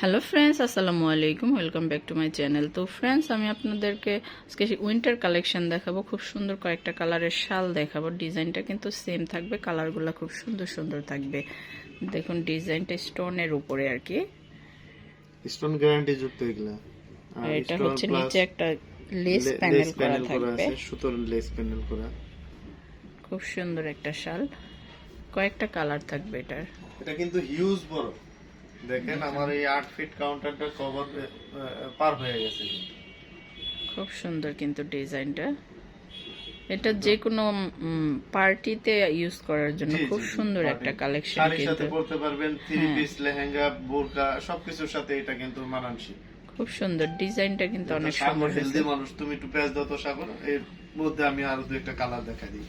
Hello friends আসসালামু আলাইকুম welcome back to my channel তো ফ্রেন্ডস আমি আপনাদেরকে আজকে উইন্টার কালেকশন দেখাবো। খুব সুন্দর কয়েকটা কালারের শাল দেখাবো। ডিজাইনটা কিন্তু সেম থাকবে কালারগুলো খুব সুন্দর সুন্দর থাকবে। দেখুন ডিজাইনটা স্টোনের উপরে আর কি। স্টোন গ্যারান্টি যুক্ত এগুলা। এটা হচ্ছে নিচে একটা লেস প্যানেল করা থাকবে। সুতোর লেস প্যানেল করা। খুব সুন্দর একটা শাল। কয়েকটা কালার থাকবে এটার। এটা কিন্তু হিউজ বড়। দেখেন আমার এই আট ফিট কাউন্টারটা কভার পার হয়ে গেছে খুব সুন্দর কিন্তু ডিজাইনটা। এটা যে কোনো পার্টিতে ইউজ করার জন্য খুব সুন্দর একটা কালেকশন কিন্তু। সাথে পরতে পারবেন থ্রি হ্যাঁ। পিস লেহেঙ্গা বোরকা সবকিছুর সাথে এটা কিন্তু মানানসই। খুব সুন্দর ডিজাইনটা কিন্তু অনেক সুন্দর হেলদি মানুষ তুমি একটু পেঁয়াজ দাও তো সাগর এর মধ্যে আমি আরও দু একটা কালার দেখা দিই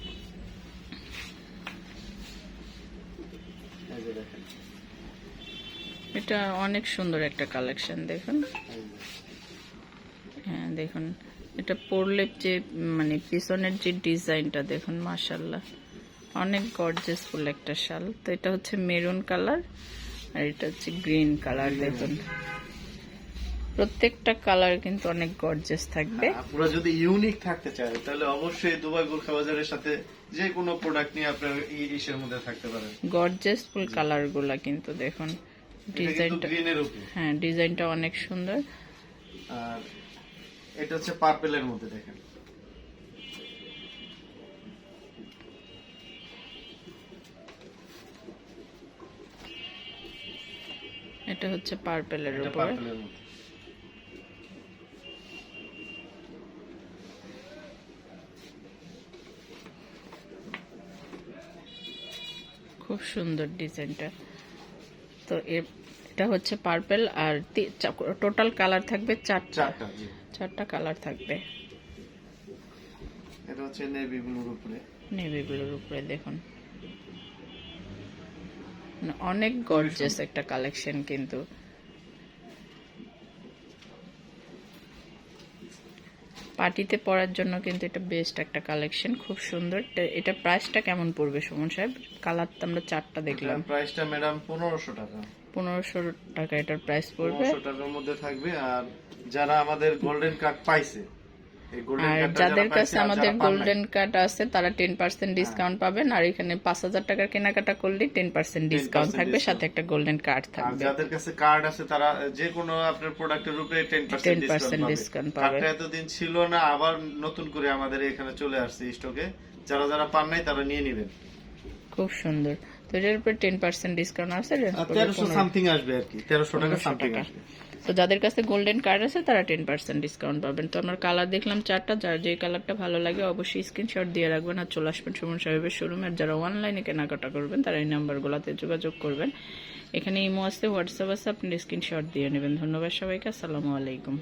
এই যে দেখেন এটা অনেক সুন্দর একটা কালেকশন দেখুন। হ্যাঁ দেখুন। এটা পরলে যে মানে পিছনের যে ডিজাইনটা দেখুন মাশাল্লাহ অনেক গর্জেসফুল একটা শাল। তো এটা হচ্ছে মেরুন কালার আর এটা হচ্ছে গ্রিন কালার দেখুন। প্রত্যেকটা কালার কিন্তু অনেক গর্জেস থাকবে। আপনারা যদি ইউনিক থাকতে চায় তাহলে অবশ্যই দুবাই গোর্খা বাজারের সাথে যে কোনো প্রোডাক্ট নিয়ে আপনার এই ইসের মধ্যে থাকতে পারেন। গর্জেসফুল কালারগুলা কিন্তু দেখুন। ডিজাইনটা। হ্যাঁ ডিজাইনটা অনেক সুন্দর। আর এটা হচ্ছে পার্পেলের মধ্যে দেখেন। এটা হচ্ছে পার্পেলের উপরে। খুব সুন্দর ডিজাইনটা। তো এটা হচ্ছে পার্পেল আর টোটাল কালার থাকবে চারটা। চারটা কালার থাকবে। এটা হচ্ছে নেভি ব্লুর উপরে। নেভি ব্লুর উপরে দেখুন। মানে অনেক গর্জিয়াস একটা কালেকশন কিন্তু। পার্টিতে পরার জন্য কিন্তু এটা বেস্ট একটা কালেকশন খুব সুন্দর। এটা প্রাইসটা কেমন পড়বে সুমন সাহেব? কালার তো আমরা চারটা দেখলাম। প্রাইসটা ম্যাডাম পনেরোশো টাকা। পনেরোশো টাকা এটার প্রাইস পড়বে। পনেরোশো টাকার মধ্যে থাকবে আর যারা আমাদের গোল্ডেন কার্ড পাইছে আর যাদের কাছে আমাদের গোল্ডেন কার্ড আছে তারা টেন পার্সেন্ট ডিসকাউন্ট পাবেন। আর এখানে পাঁচ হাজার টাকার কেনাকাটা করলে টেন পার্সেন্ট ডিসকাউন্ট থাকবে সাথে একটা গোল্ডেন কার্ড থাকবে। যাদের কাছে কার্ড আছে তারা যে কোনো আপনার প্রোডাক্টের উপরে টেন পার্সেন্ট 10% ডিসকাউন্ট পাবে। কার্ডটা এতদিন ছিল না আবার নতুন করে আমাদের এখানে চলে আসছে স্টকে যারা যারা পান নাই তারা নিয়ে নেবেন। খুব সুন্দর। এটার উপরে টেন পার্সেন্ট ডিসকাউন্ট আছে তেরোশো সামথিং আসবে আর কি তেরোশো টাকা সামথিং আসবে। তো যাদের কাছে গোল্ডেন কার্ড আছে তারা টেন পার্সেন্ট ডিসকাউন্ট পাবেন। তো আমার কালার দেখলাম চারটা যার যে কালারটা ভালো লাগে অবশ্যই স্ক্রিনশট দিয়ে রাখবেন। আর চলে আসবেন সুমন সাহেবের শোরুমে আর যারা অনলাইনে কেনাকাটা করবেন তারা এই নাম্বারগুলোতে যোগাযোগ করবেন। এখানে ইমো আছে হোয়াটসঅ্যাপ আছে আপনি স্ক্রিনশট দিয়ে নেবেন। ধন্যবাদ সবাইকে আসসালামু আলাইকুম।